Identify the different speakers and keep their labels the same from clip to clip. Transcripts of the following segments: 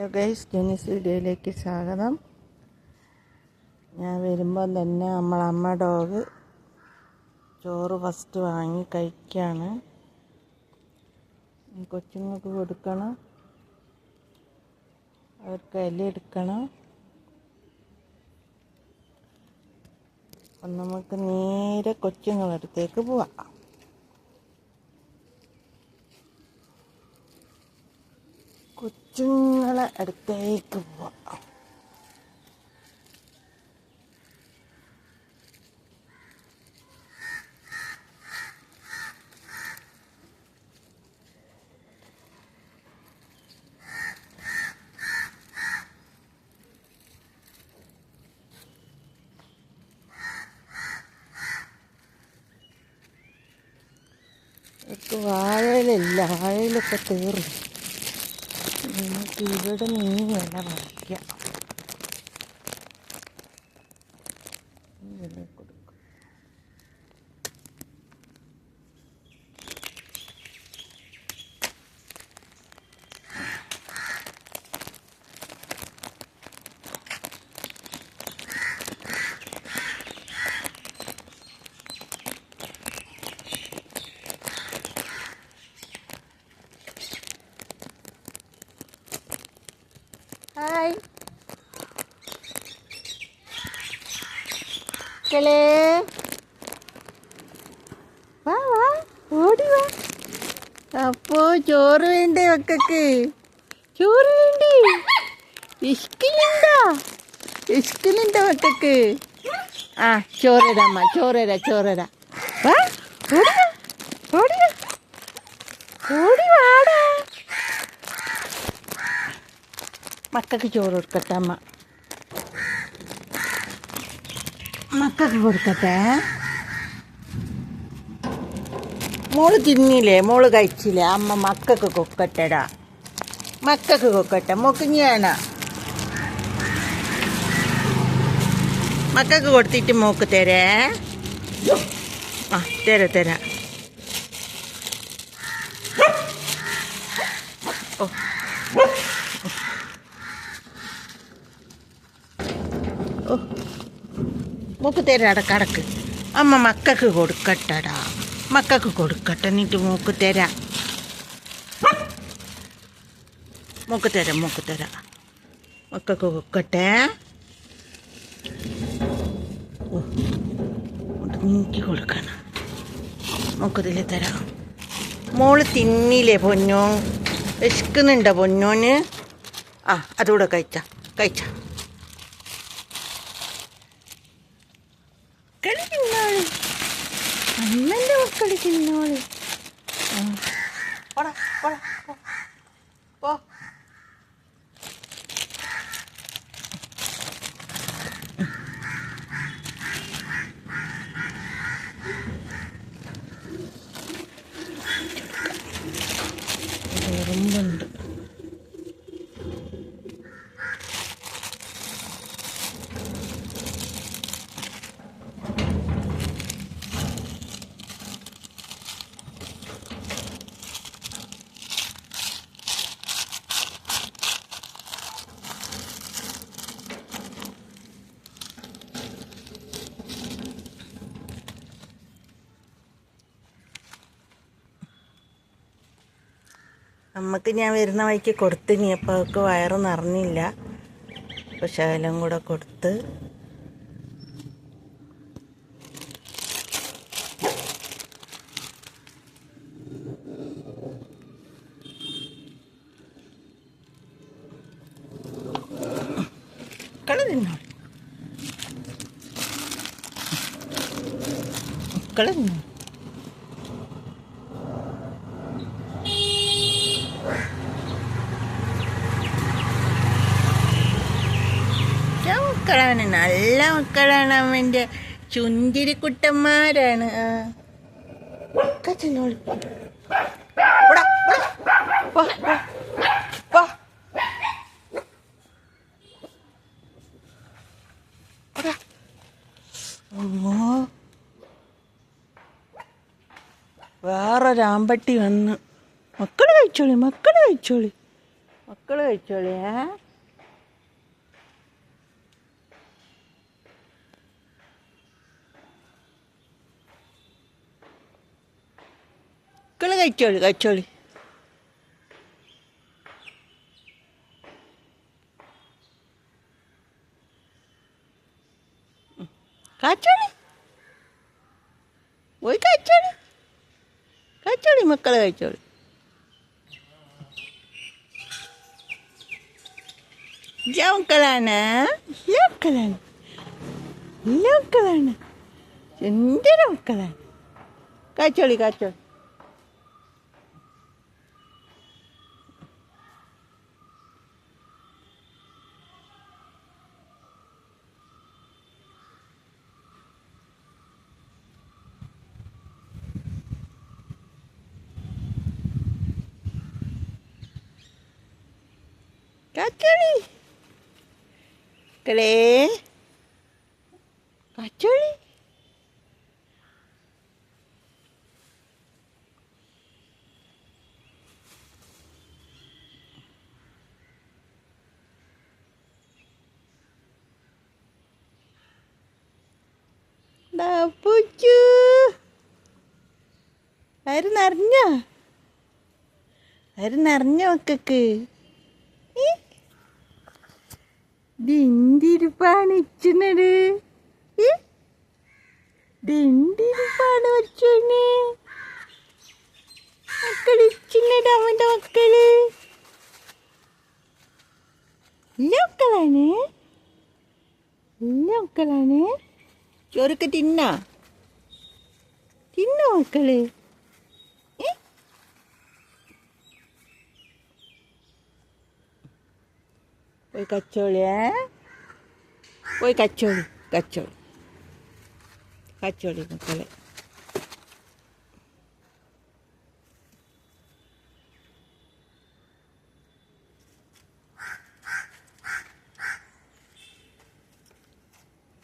Speaker 1: Hello guys ജെനിസ് വീഡിയോയിലേക്ക് സ്വാഗതം. ഞാൻ വരുമ്പം തന്നെ നമ്മൾ അമ്മ ഡോഗ് ചോറ് ഫസ്റ്റ് വാങ്ങി കഴിക്കുകയാണ് കൊച്ചുങ്ങൾക്ക് കൊടുക്കണം. അവർക്ക് ഇല എടുക്കണം. അപ്പം നമുക്ക് നേരെ കൊച്ചുങ്ങളടുത്തേക്ക് പോവാം. കൊച്ചുങ്ങളെ അടുത്തേക്ക് പോവാം. വാഴയിലല്ല. വാഴയിലൊക്കെ തീർന്നു നമുക്ക് ഇവിടെ നിന്ന് ഇല പറിക്കാം മക്കളെ. വാ വാ ഓടി വാ. അപ്പോ ചോറ് വേണ്ടേ മക്കൾക്ക്? ചോറ് വേണ്ടേ? ഇഷ്കിലുണ്ടോ ഇഷ്കിലുണ്ടോ മക്കൾക്ക്. ആ ചോറരാമ്മ ചോറര ചോറര വാ ഓടി ഓടി ഓടി വാടാ. മക്കൾക്ക് ചോറ് കൊടുക്കട്ടെ അമ്മ. മക്കൾക്ക് കൊടുക്കട്ടെ? മോൾ തിന്നില്ലേ? മോൾ കഴിച്ചില്ലേ? അമ്മ മക്കൾക്ക് കൊക്കട്ടെടാ മക്കൾക്ക് കൊക്കട്ടെ മോക്ക് ഞാനാ മക്കൾക്ക് കൊടുത്തിട്ട് മോക്ക് തരേ? ആ തര തരാ. ഓ. മൂക്ക് തരാട കടക്ക് അമ്മ മക്കൾക്ക് കൊടുക്കട്ടടാ. മക്കൾക്ക് കൊടുക്കട്ടെ എന്നിട്ട് മൂക്ക് തരാ മൂക്ക് തരാ മൂക്ക് തരാ മക്കൾക്ക് കൊടുക്കട്ടെ. ഓ നീക്കി കൊടുക്കണം. മൂക്കതിൽ തരാം. മോൾ തിന്നില്ലേ പൊന്നോ? വിശക്കുന്നുണ്ടോ പൊന്നോന്? ആ അതുകൂടെ കഴിച്ച കഴിച്ച മക്കൾ തിന്നോളി അമ്മന്റെ മക്കൾ തിന്നോളി ആ. പോടാ, പോടാ, പോ. പോ. ഒരു എറുമ്പുണ്ട് അമ്മയ്ക്ക് ഞാൻ വരുന്ന വഴിക്ക് കൊടുത്തിനി അപ്പോൾ അവൾക്ക് വയറ് നിറഞ്ഞില്ല അപ്പോൾ ശകലം കൂടെ കൊടുത്ത്. മക്കൾ തിന്നോളൂ മക്കൾ നല്ല മക്കളാണ്. നല്ല മക്കളാണ് അവന്റെ ചുന്തിരിക്കുട്ടന്മാരാണ് കുട്ടന്മാരാണ്. വേറൊരാമ്പട്ടി വന്ന്. മക്കൾ കഴിച്ചോളി മക്കൾ കഴിച്ചോളി. മക്കൾ കഴിച്ചോളി കഴിച്ചോളിയേ മക്കൾ കഴിച്ചോളി കഴിച്ചോളി. കാച്ചോളി പോയി കഴിച്ചോളി. കഴിച്ചോളി മക്കൾ കഴിച്ചോളി. മക്കളാണ് മക്കളാണ് മക്കളാണ് എന്തിനാ മക്കളാണ് കാച്ചോളി കാച്ചോളി കാച്ചോളി. മക്കളേ കാച്ചോളി. ദാ പൂച്ചു. ആര് നിറഞ്ഞ? ആര് മക്കൾക്ക്? ദിന്തിരിപ്പാണ് ഇച്ചുന്നത് ദിണ്ടിരിപ്പാണ് വച്ചോന് മക്കൾ ഇച്ചുന്നത് അവന്റെ മക്കൾ. എല്ലാ മക്കളാണ്. എല്ലാ മക്കളാണ്. ചോറൊക്കെ തിന്നാ? തിന്നോ മക്കൾ? പോയി കച്ചോളിയേ പോയി കച്ചോളി കച്ചോളി. കച്ചോളി മക്കളെ.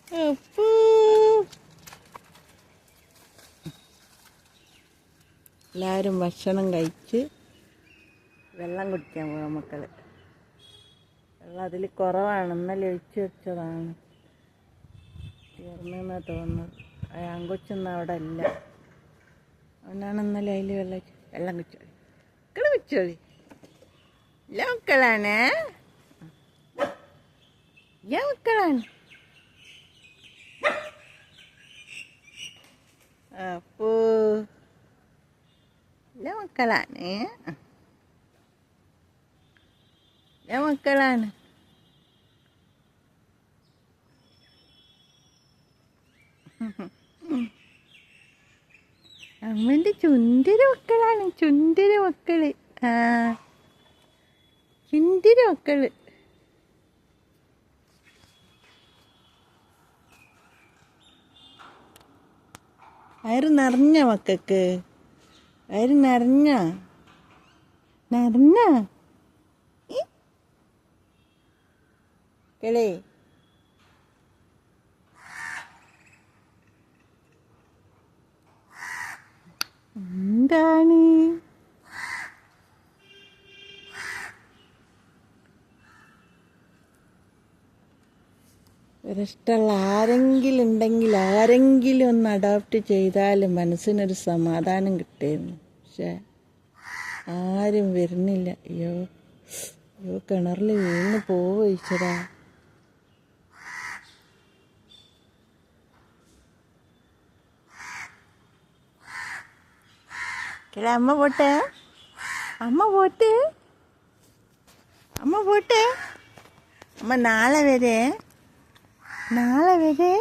Speaker 1: അപ്പൂ. എല്ലാവരും ഭക്ഷണം കഴിച്ച് വെള്ളം കുടിക്കാൻ പോകാം മക്കൾ. വെള്ളം അതിൽ കുറവാണെന്ന് ഒഴിച്ചു വെച്ചതാണ്. തീർന്നെന്നാ തോന്നുന്നത്. ആ ആങ്കൊച്ചൊന്നും അവിടെ ഇല്ല അവനാണ് ഇന്നലെ അതിൽ വെള്ളം വെള്ളം കുച്ചോളി മക്കൾ കുച്ചോളി എല്ലാ മക്കളാണ്. ഇല്ല മക്കളാണ്. അപ്പോ എല്ലാ മക്കളാണ്. എല്ലാ മക്കളാണ്. അമ്മന്റെ ചുന്തിരി മക്കളാണ് ചുന്തിരി മക്കൾ. ആ ചുന്തിരി മക്കൾ. വയറ് നിറഞ്ഞ മക്കൾക്ക് വയറ് നിറഞ്ഞ. നിറഞ്ഞ. കിളേ എന്താണ് ഇഷ്ടമുള്ള ആരെങ്കിലും ഉണ്ടെങ്കിൽ ആരെങ്കിലും ഒന്ന് അഡോപ്റ്റ് ചെയ്താൽ മനസ്സിനൊരു സമാധാനം കിട്ടേന്ന്. പക്ഷേ ആരും വരുന്നില്ല. അയ്യോ അയ്യോ കിണറിൽ വീണ് പോവോ ഈശ്വരാ. കിള അമ്മ പോട്ടെ അമ്മ പോട്ടെ അമ്മ പോട്ടെ അമ്മ നാളെ വരെ നാളെ വരെ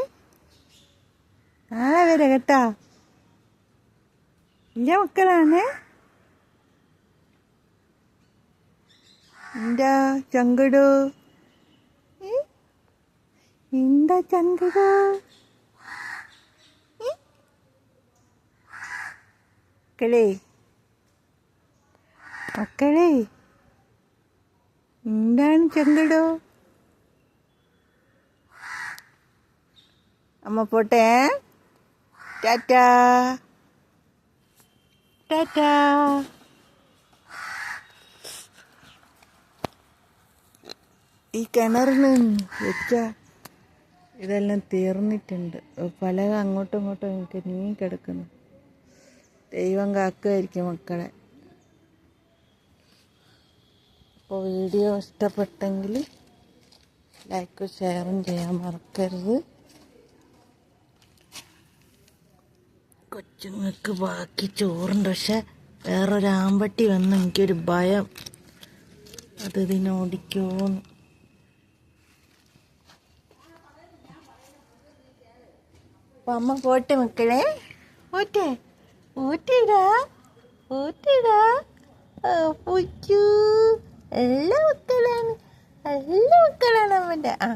Speaker 1: നാളെ വരെ കേട്ടോ എന്റെ മക്കളാണ് എന്താ ചങ്കടു ഏ? എന്താ ചങ്കടു മക്കളെ. മക്കളെ എന്താണ് ചെങ്കടോ അമ്മ പോട്ടെ ടാറ്റാ. ടാറ്റാ. ഈ കിണറിന് വെച്ച ഇതെല്ലാം തീർന്നിട്ടുണ്ട്. പല അങ്ങോട്ടും ഇങ്ങോട്ടും എനിക്ക് നീങ്ങി കിടക്കുന്നു ദൈവം കാക്കുമായിരിക്കും മക്കളെ. അപ്പോൾ വീഡിയോ ഇഷ്ടപ്പെട്ടെങ്കിൽ ലൈക്കും ഷെയറും ചെയ്യാൻ മറക്കരുത്. കൊച്ചുങ്ങൾക്ക് ബാക്കി ചോറുണ്ട്. പക്ഷെ വേറൊരു ആമ്പട്ടി വന്ന് എനിക്കൊരു ഭയം. അത് ഇതിനോടിക്കോന്ന് അപ്പം അമ്മ പോട്ടെ മക്കളെ? പോട്ടെ. പോട്ടിടാ ഊട്ടിടാ പൂച്ചു. എല്ലാ മക്കളാണ് എല്ലാ മക്കളാണ് അമ്മന്റെ ആ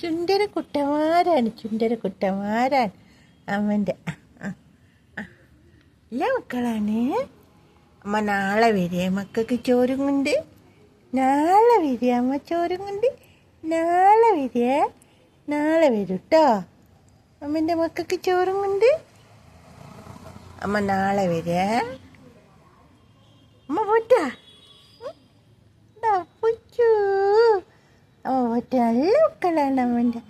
Speaker 1: ചുണ്ടര കുട്ടമാരാണ് ചുണ്ടര കുട്ടമാരാണ് അമ്മന്റെ. എല്ലാ മക്കളാണ്. അമ്മ നാളെ വരിക. മക്കൾക്ക് ചോറും കൊണ്ട് നാളെ വരിക. അമ്മ ചോറും കൊണ്ട് നാളെ വരിക. നാളെ വരും കേട്ടോ അമ്മന്റെ മക്കൾക്ക് ചോറും കൊണ്ട് അമ്മ നാളെ വരിക അമ്മ പോറ്റാ പുച്ചു അമ്മ പോറ്റ നല്ല മക്കളാണ് അമ്മന്റെ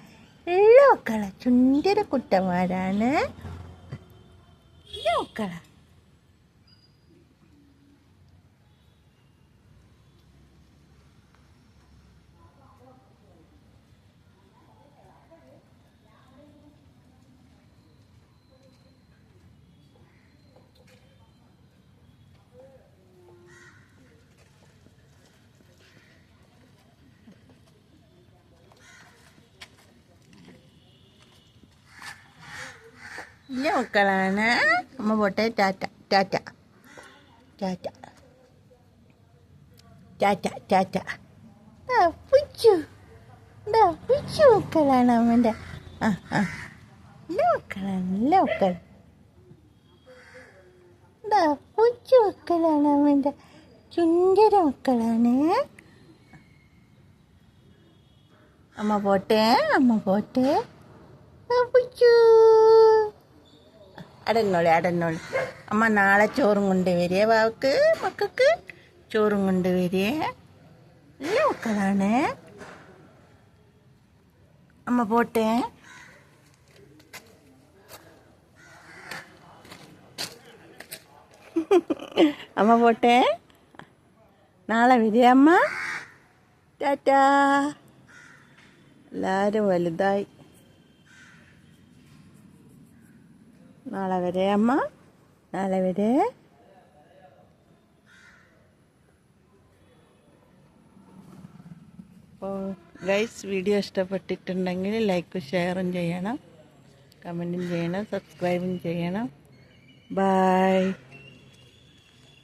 Speaker 1: എല്ലാ മക്കളാ ചുണ്ടര കുട്ടന്മാരാണ് എല്ലാ മക്കളാ വലിയ മക്കളാണ് അമ്മ പോട്ടെ ടാറ്റ ടാറ്റ. ടാറ്റ. ടാറ്റ ടാറ്റ. പുച്ചു. ദാ പുച്ചു മക്കളാണ് അമ്മന്റെ ആ ആ. ഇല്ല മക്കളാണ് ഇല്ല മക്കൾ എന്താ പുച്ചു മക്കളാണ് അമ്മന്റെ ചുണ്ടര മക്കളാണ് അമ്മ പോട്ടെ അമ്മ പോട്ടെ. പുച്ചു. അടന്നോളി അടന്നോളി. അമ്മ നാളെ ചോറും കൊണ്ട് വരിക വാവക്ക് മക്കൾക്ക് ചോറും കൊണ്ട് വരിക. നല്ല മക്കളാണ്. അമ്മ പോട്ടെ. അമ്മ പോട്ടെ. നാളെ വരിക അമ്മ. ടാറ്റാ. എല്ലാവരും വലുതായി. നാളെ വരെ അമ്മ. നാളെ വരെ. അപ്പോൾ ഗൈസ് വീഡിയോ ഇഷ്ടപ്പെട്ടിട്ടുണ്ടെങ്കിൽ ലൈക്കും ഷെയറും ചെയ്യണം. കമന്റും ചെയ്യണം. സബ്സ്ക്രൈബും ചെയ്യണം. ബായ്